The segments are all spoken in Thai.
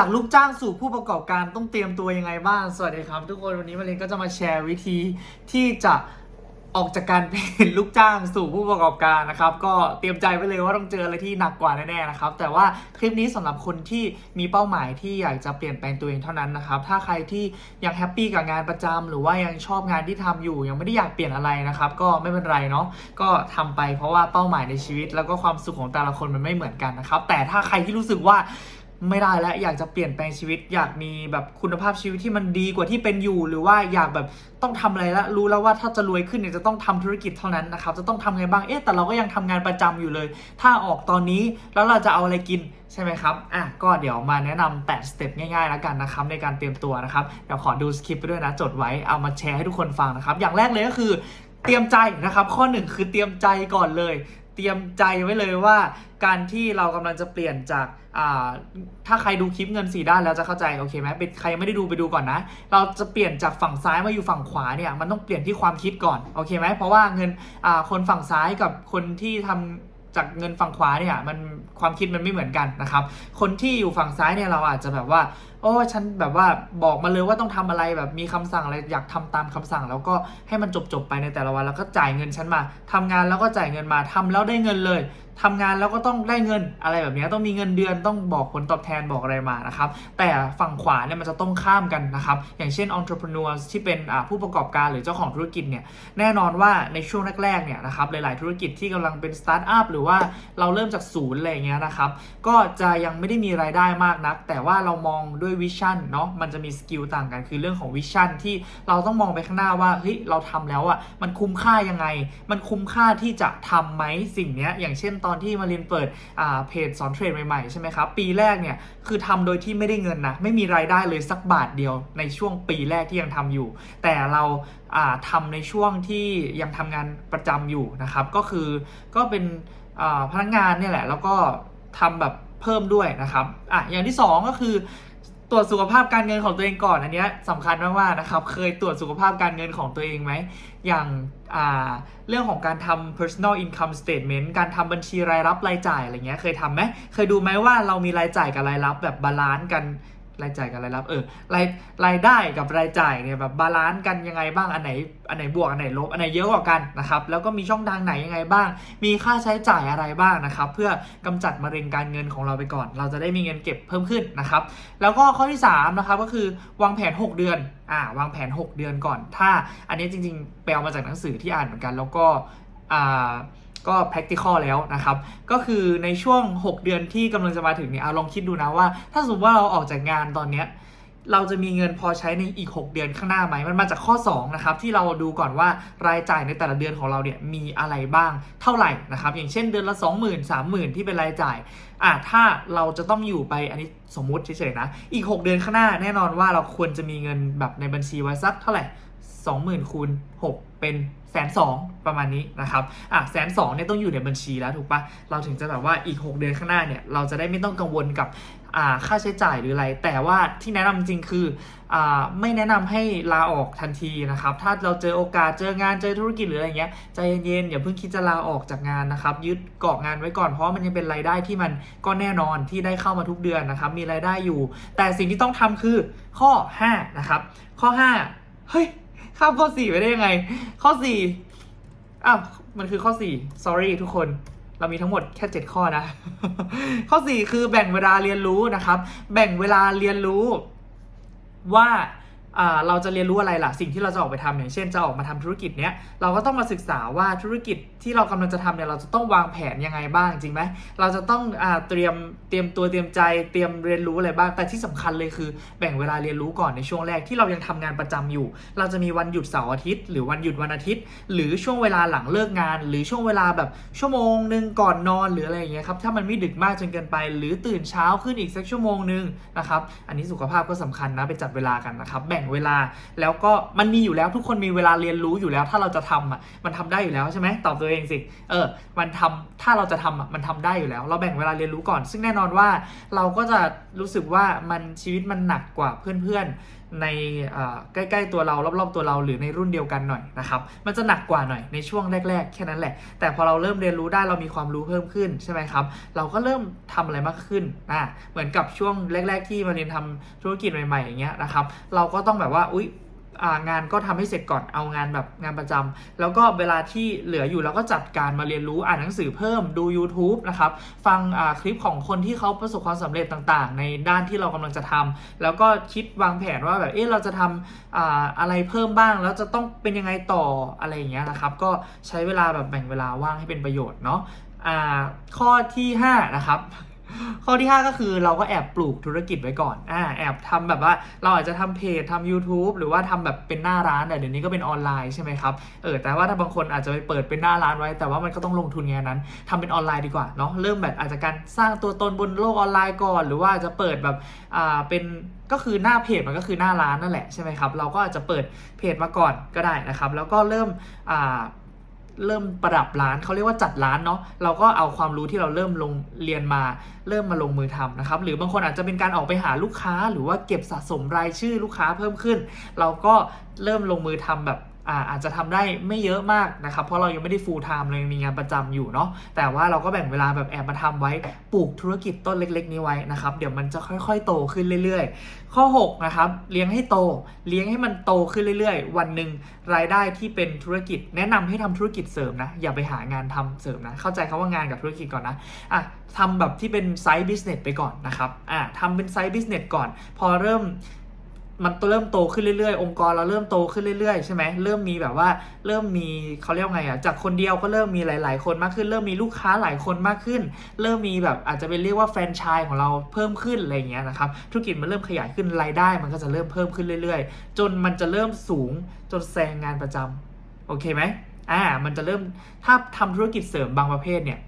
จากลูกจ้างสู่ผู้ประกอบการต้องเตรียมตัวยังไงบ้าง สวัสดีครับ ทุกคนวันนี้มาเรนก็จะมาแชร์วิธีที่จะออกจากการเป็นลูกจ้างสู่ผู้ประกอบการนะครับ ก็เตรียมใจไว้เลยว่าต้องเจออะไรที่หนักกว่าแน่ๆนะครับ แต่ว่าคลิปนี้สำหรับคนที่มีเป้าหมายที่อยากจะเปลี่ยนแปลงตัวเองเท่านั้นนะครับ ถ้าใครที่ยังแฮปปี้กับงานประจำหรือว่ายังชอบงานที่ทำอยู่ ยังไม่ได้อยากเปลี่ยนอะไรนะครับ ก็ไม่เป็นไรเนาะก็ทำไปเพราะว่าเป้าหมายในชีวิต แล้วก็ความสุขของแต่ละคนมันไม่เหมือนกันนะครับแต่ถ้าใครที่รู้สึกว่า ไม่ได้แล้วอยากจะเปลี่ยนแปลงชีวิต อยากมีแบบคุณภาพชีวิตที่มันดีกว่าที่เป็นอยู่ หรือว่าอยากแบบต้องทำอะไรแล้วรู้แล้วว่าถ้าจะรวยขึ้นเนี่ยจะต้องทำธุรกิจเท่านั้นนะครับจะต้องทำไงบ้างเอ๊ะแต่เราก็ยังทำงานประจำอยู่เลย ถ้าออกตอนนี้แล้วเราจะเอาอะไรกินใช่ไหมครับอะก็เดี๋ยวมาแนะนำ8สเต็ปง่ายๆแล้วกันนะครับในการเตรียมตัวนะครับเดี๋ยวขอดูสคริปต์ไปด้วยนะจดไว้เอามาแชร์ให้ทุกคนฟังนะครับอย่างแรกเลยก็คือเตรียมใจนะครับข้อหนึ่งคือเตรียมใจก่อนเลย เตรียมใจไว้เลยว่า การที่เรากำลังจะเปลี่ยนจาก ถ้าใครดูคลิปเงินสีด้านแล้วจะเข้าใจโอเคไหมเป็นใครยังไม่ได้ดูไปดูก่อนนะ เราจะเปลี่ยนจากฝั่งซ้ายมาอยู่ฝั่งขวาเนี่ยมันต้องเปลี่ยนที่ความคิดก่อนโอเคไหมเพราะว่าเงินคนฝั่งซ้ายกับคนที่ทำจากเงินฝั่งขวาเนี่ยมันความคิดมันไม่เหมือนกันนะครับ คนที่อยู่ฝั่งซ้ายเนี่ยเราอาจจะแบบว่าโอ้ฉันแบบว่าบอกมาเลยว่าต้องทำอะไรแบบมีคำสั่งอะไรอยากทำตามคำสั่ง แล้วก็ให้มันจบๆไปในแต่ละวัน แล้วก็จ่ายเงินฉันมาทำงานแล้วก็จ่ายเงินมาทำแล้วได้เงินเลยทำงานแล้วก็ต้องได้เงินอะไรแบบนี้ต้องมีเงินเดือนต้องบอกผลตอบแทนบอกอะไรมานะครับแต่ฝั่งขวาเนี่ยมันจะต้องข้ามกันนะครับอย่างเช่น entrepreneur ที่เป็นผู้ประกอบการหรือเจ้าของธุรกิจเนี่ยแน่นอนว่าในช่วงแรกๆเนี่ยนะครับหลายๆธุรกิจที่กำลังเป็นสตาร์ทอัพหรือว่าเราเริ่มจากศูนย์อะไรอย่างเงี้ยนะครับก็จะยังไม่ได้มีรายได้มากนัก แต่ว่าเรามองด้วยวิชั่นเนาะมันจะมีสกิลต่างกันคือเรื่องของวิชั่นที่เราต้องมองไปข้างหน้าว่าเฮ้ยเราทำแล้วอะ่ะมันคุ้มค่ายังไง มันคุ้มค่าที่จะทำไหมสิ่งเนี้ยอย่างเช่นตอนที่มาเรียนเปิดอ่าเพจสอนเทรดใหม่ๆใช่ไหมครับปีแรกเนี่ยคือทำโดยที่ไม่ได้เงินนะไม่มีรายได้เลยสักบาทเดียวในช่วงปีแรกที่ยังทำอยู่ แต่เราอ่าทำในช่วงที่ยังทำงานประจำอยู่นะครับ ก็คือก็เป็นพนักงานเนี่ยแหละ แล้วก็ทำแบบเพิ่มด้วยนะครับอะอย่างที่สองก็คือ ตรวจสุขภาพการเงินของตัวเองก่อนอันนี้ยสำคัญมากๆนะครับ เคยตรวจสุขภาพการเงินของตัวเองไหม อย่างาเรื่องของการทำ personal income statement การทำบัญชีรายรับรายจ่ายอะไรเงี้ยเคยทำไหมเคยดูไหมว่าเรามีรายจ่ายกับรายรับแบบบาลานซ์กัน รายจ่ายกับรายรับ เออรายรายได้กับรายจ่ายเนี่ยแบบบาลานซ์กันยังไงบ้างอันไหนอันไหนบวกอันไหนลบอันไหนเยอะกว่ากันนะครับแล้วก็มีช่องทางไหนยังไงบ้าง มีค่าใช้จ่ายอะไรบ้างนะครับ เพื่อกำจัดมะเร็งการเงินของเราไปก่อน เราจะได้มีเงินเก็บเพิ่มขึ้นนะครับ แล้วก็ข้อที่3นะครับก็คือวางแผน 6 เดือนอ่าวางแผน 6 เดือนก่อน ถ้าอันนี้จริงๆไปเอามาจากหนังสือที่อ่านเหมือนกัน แล้วก็อ่า ก็ practical แล้วนะครับ ก็คือในช่วง 6 เดือนที่กำลังจะมาถึงเนี่ยเอาลองคิดดูนะว่า ถ้าสมมติว่าเราออกจากงานตอนเนี้ยเราจะมีเงินพอใช้ในอีก 6 เดือนข้างหน้าไหม มันมาจากข้อ 2 นะครับ ที่เราดูก่อนว่ารายจ่ายในแต่ละเดือนของเราเนี่ยมีอะไรบ้างเท่าไหร่นะครับ อย่างเช่นเดือนละ 20,000 30,000 ที่เป็นรายจ่ายอะถ้าเราจะต้องอยู่ไปอันนี้สมมุติเฉยๆนะ อีก 6 เดือนข้างหน้าแน่นอนว่าเราควรจะมีเงินแบบในบัญชีไว้สักเท่าไหร่ 20,000คูณ6เป็นแสนสองประมาณนี้นะครับอะแสนสองเนี่ยต้องอยู่ในบัญชีแล้วถูกปะเราถึงจะแบบว่าอีก 6 เดือนข้างหน้าเนี่ยเราจะได้ไม่ต้องกังวลกับอ่าค่าใช้จ่ายหรืออะไร แต่ว่าที่แนะนำจริงคืออ่าไม่แนะนำให้ลาออกทันทีนะครับ ถ้าเราเจอโอกาสเจองานเจอธุรกิจหรืออะไรเงี้ยใจเย็นๆอย่าเพิ่งคิดจะลาออกจากงานนะครับยึดเกาะงานไว้ก่อนเพราะมันยังเป็นรายได้ที่มันก็แน่นอนที่ได้เข้ามาทุกเดือนนะครับมีรายได้อยู่ แต่สิ่งที่ต้องทำคือข้อ5นะครับข้อ5เฮ้ย ข้ามข้อสี่ไปได้ยังไง ข้อสี่อ้าวมันคือข้อสี่ sorry ทุกคนเรามีทั้งหมดแค่ 7 ข้อนะ ข้อ 4 คือแบ่งเวลาเรียนรู้นะครับ แบ่งเวลาเรียนรู้ว่า เราจะเรียนรู้อะไรล่ะ สิ่งที่เราจะออกไปทำอย่างเช่นจะออกมาทำธุรกิจเนี้ยเราก็ต้องมาศึกษาว่าธุรกิจที่เรากำลังจะทำเนี่ยเราจะต้องวางแผนยังไงบ้างจริงไหมเราจะต้องอเตรียมเตรียมตัวเตรียมใจเตรียมเรียนรู้อะไรบ้าง แต่ที่สำคัญเลยคือ แบ่งเวลาเรียนรู้ก่อนในช่วงแรกที่เรายังทำงานประจำอยู่ เราจะมีวันหยุดเสาร์อาทิตย์ หรือวันหยุดวันอาทิตย์ หรือช่วงเวลาหลังเลิกงาน หรือช่วงเวลาแบบชั่วโมงหนึ่งก่อนนอนหรืออะไรอย่างเงี้ยครับถ้ามันไม่ดึกมากจนเกินไป หรือตื่นเช้าขึ้นอีกสักชั่วโมงหนึ่งนะครับอันนี้สุขภาพก็สำคัญนะไปจัดเวลากันนะครับแบ่งเวลา แล้วก็มันมีอยู่แล้วทุกคนมีเวลาเรียนรู้อยู่แล้ว ถ้าเราจะทำอะมันทำได้อยู่แล้วใช่ไหมตอบตัวเองสิเออมันทำถ้าเราจะทำอะมันทำได้อยู่แล้ว เราแบ่งเวลาเรียนรู้ก่อน ซึ่งแน่นอนว่าเราก็จะรู้สึกว่ามันชีวิตมันหนักกว่าเพื่อนๆในใกล้ๆตัวเรารอบๆตัวเราหรือในรุ่นเดียวกันหน่อยนะครับมันจะหนักกว่าหน่อยในช่วงแรก ๆ แค่นั้นแหละ แต่พอเราเริ่มเรียนรู้ได้เรามีความรู้เพิ่มขึ้นใช่ไหมครับเราก็เริ่มทำอะไรมากขึ้นอ่าเหมือนกับช่วงแรก ๆ ที่มาเรียนทำธุรกิจใหม่ๆอย่างเงี้ยนะครับเราก็ต้องแบบว่าอุ๊ย งานก็ทำให้เสร็จก่อนเอางานแบบงานประจำแล้วก็เวลาที่เหลืออยู่เราก็จัดการมาเรียนรู้อ่านหนังสือเพิ่มดู YouTube นะครับ ฟังคลิปของคนที่เขาประสบความสำเร็จต่างๆ ในด้านที่เรากำลังจะทำแล้วก็คิดวางแผนว่าแบบเอ๊ะเราจะทำอ่าอะไรเพิ่มบ้าง แล้วจะต้องเป็นยังไงต่ออะไรอย่างเงี้ยนะครับ ก็ใช้เวลาแบบแบ่งเวลาว่างให้เป็นประโยชน์เนาะอ่าข้อที่ห้านะครับ ข้อที่ 5 ก็คือเราก็แอบปลูกธุรกิจไว้ก่อนอ่าแอบทำแบบว่าเราอาจจะทำเพจทำ YouTube หรือว่าทำแบบเป็นหน้าร้านแต่เดี๋ยวนี้ก็เป็นออนไลน์ใช่ไหมครับเออแต่ว่าถ้าบางคนอาจจะไปเปิดเป็นหน้าร้านไว้ แต่ว่ามันก็ต้องลงทุนไงนั้นทำเป็นออนไลน์ดีกว่าเนาะเริ่มแบบอาจจะการสร้างตัวตนบนโลกออนไลน์ก่อน หรือว่าจจะเปิดแบบอ่าเป็นก็คือหน้าเพจมันก็คือหน้าร้านนั่นแหละใช่ไหมครับเราก็อาจจะเปิดเพจมาก่อนก็ได้นะครับ แล้วก็เริ่มอ่า เริ่มประดับร้านเขาเรียกว่าจัดร้านเนาะเราก็เอาความรู้ที่เราเริ่มลงเรียนมา เริ่มมาลงมือทำนะครับหรือบางคนอาจจะเป็นการออกไปหาลูกค้า หรือว่าเก็บสะสมรายชื่อลูกค้าเพิ่มขึ้น เราก็เริ่มลงมือทำแบบ อาจจะทำได้ไม่เยอะมากนะครับ เพราะเรายังไม่ได้ full time เรายังมีงานประจำอยู่เนาะแต่ว่าเราก็แบ่งเวลาแบบแอบมาทำไว้ปลูกธุรกิจต้นเล็ก ๆ นี้ไว้นะครับ เดี๋ยวมันจะค่อยๆ โตขึ้นเรื่อย ๆ ข้อ 6 นะครับ เลี้ยงให้โต เลี้ยงให้มันโตขึ้นเรื่อย ๆ วันหนึ่งรายได้ที่เป็นธุรกิจ แนะนำให้ทำธุรกิจเสริมนะ อย่าไปหางานทำเสริมนะ เข้าใจคาว่างานกับธุรกิจก่อนนะอะทำแบบที่เป็นไซด์บิสเนสไปก่อนนะครับอะทำเป็นไซด์บิสเนสก่อน พอเริ่ม มันเริ่มโตขึ้นเรื่อยๆ องค์กรเราเริ่มโตขึ้นเรื่อยๆใช่ไหมเริ่มมีแบบว่าเริ่มมีเขาเรียกว่าไงอะจากคนเดียวก็เริ่มมีหลาย ๆ คนมากขึ้น เริ่มมีลูกค้าหลายคนมากขึ้น เริ่มมีแบบอาจจะเป็นเรียกว่าแฟรนไชส์ของเราเพิ่มขึ้นอะไรเงี้ยนะครับธุรกิจมันเริ่มขยายขึ้นรายได้ มันก็จะเริ่มเพิ่มขึ้นเรื่อย ๆ จนมันจะเริ่มสูงจนแซงงานประจำโอเคไหมอ่ามันจะเริ่มถ้าทำธุรกิจเสริมบางประเภทเนี่ย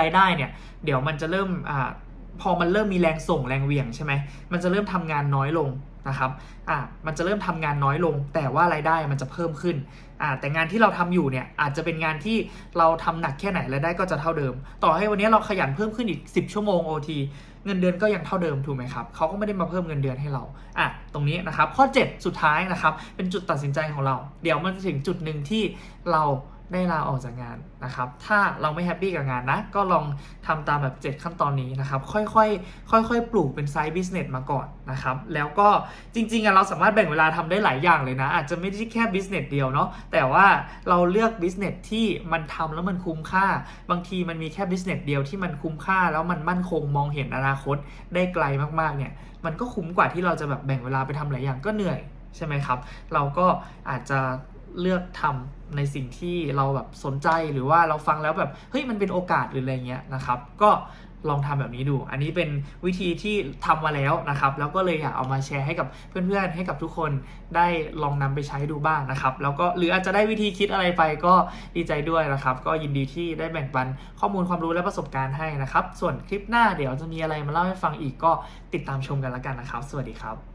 รายได้เนี่ยเดี๋ยวมันจะเริ่มอ่า พอมันเริ่มมีแรงส่งแรงเหวี่ยงใช่ไหมมันจะเริ่มทำงานน้อยลงนะครับอ่ามันจะเริ่มทำงานน้อยลง แต่ว่ารายได้มันจะเพิ่มขึ้นอ่าแต่งานที่เราทำอยู่เนี่ยอาจจะเป็นงานที่เราทำหนักแค่ไหนรายได้ก็จะเท่าเดิม ต่อให้วันนี้เราขยันเพิ่มขึ้นอีก 10 ชั่วโมง OT เงินเดือนก็ยังเท่าเดิมถูกไหมครับเขาก็ไม่ได้มาเพิ่มเงินเดือนให้เราอะตรงนี้นะครับข้อ 7 สุดท้ายนะครับเป็นจุดตัดสินใจของเรา เดี๋ยวมันจะถึงจุดหนึ่งที่เรา ได้ลาออกจากงานนะครับ ถ้าเราไม่แฮปปี้กับงานนะ ก็ลองทำตามแบบ 7 ขั้นตอนนี้นะครับ ค่อยๆ ค่อย ๆ ปลูกเป็นไซด์บิสเนสมาก่อนนะครับ แล้วก็จริงๆเราสามารถแบ่งเวลาทำได้หลายอย่างเลยนะ อาจจะไม่ได้แค่บิสเนสเดียวเนาะ แต่ว่าเราเลือกบิสเนสที่มันทำแล้วมันคุ้มค่า บางทีมันมีแค่บิสเนสเดียวที่มันคุ้มค่า แล้วมันมั่นคงมองเห็นอนาคตได้ไกลมากๆ เนี่ย มันก็คุ้มกว่าที่เราจะแบบแบ่งเวลาไปทำหลายอย่างก็เหนื่อยใช่ไหมครับ เราก็อาจจะ เลือกทำในสิ่งที่เราแบบสนใจหรือว่าเราฟังแล้วแบบเฮ้ยมันเป็นโอกาสหรืออะไรเงี้ยนะครับ ก็ลองทำแบบนี้ดู อันนี้เป็นวิธีที่ทำมาแล้วนะครับ แล้วก็เลยอยากเอามาแชร์ให้กับเพื่อนๆ ให้กับทุกคนได้ลองนำไปใช้ดูบ้างนะครับ แล้วก็หรืออาจจะได้วิธีคิดอะไรไปก็ดีใจด้วยนะครับ ก็ยินดีที่ได้แบ่งปันข้อมูลความรู้และประสบการณ์ให้นะครับ ส่วนคลิปหน้าเดี๋ยวจะมีอะไรมาเล่าให้ฟังอีกก็ติดตามชมกันแล้วกันนะครับ สวัสดีครับ